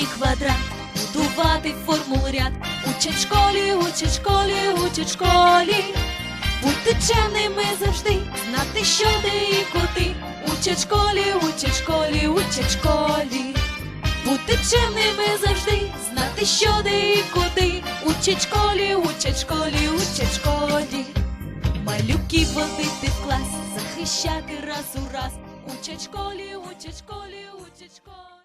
корінь і квадрат, будувати формул ряд. Учать школі, учать школі, учать школі. Бути чемними завжди, знати, що де і куди. Учать школі, учать школі, учать школі. Бути чемними завжди, знати, що де і куди. Учать школі, учать школі, учать школі. Малюків водити в клас, захищати раз у раз. Учать школі, учать школі, учать школі.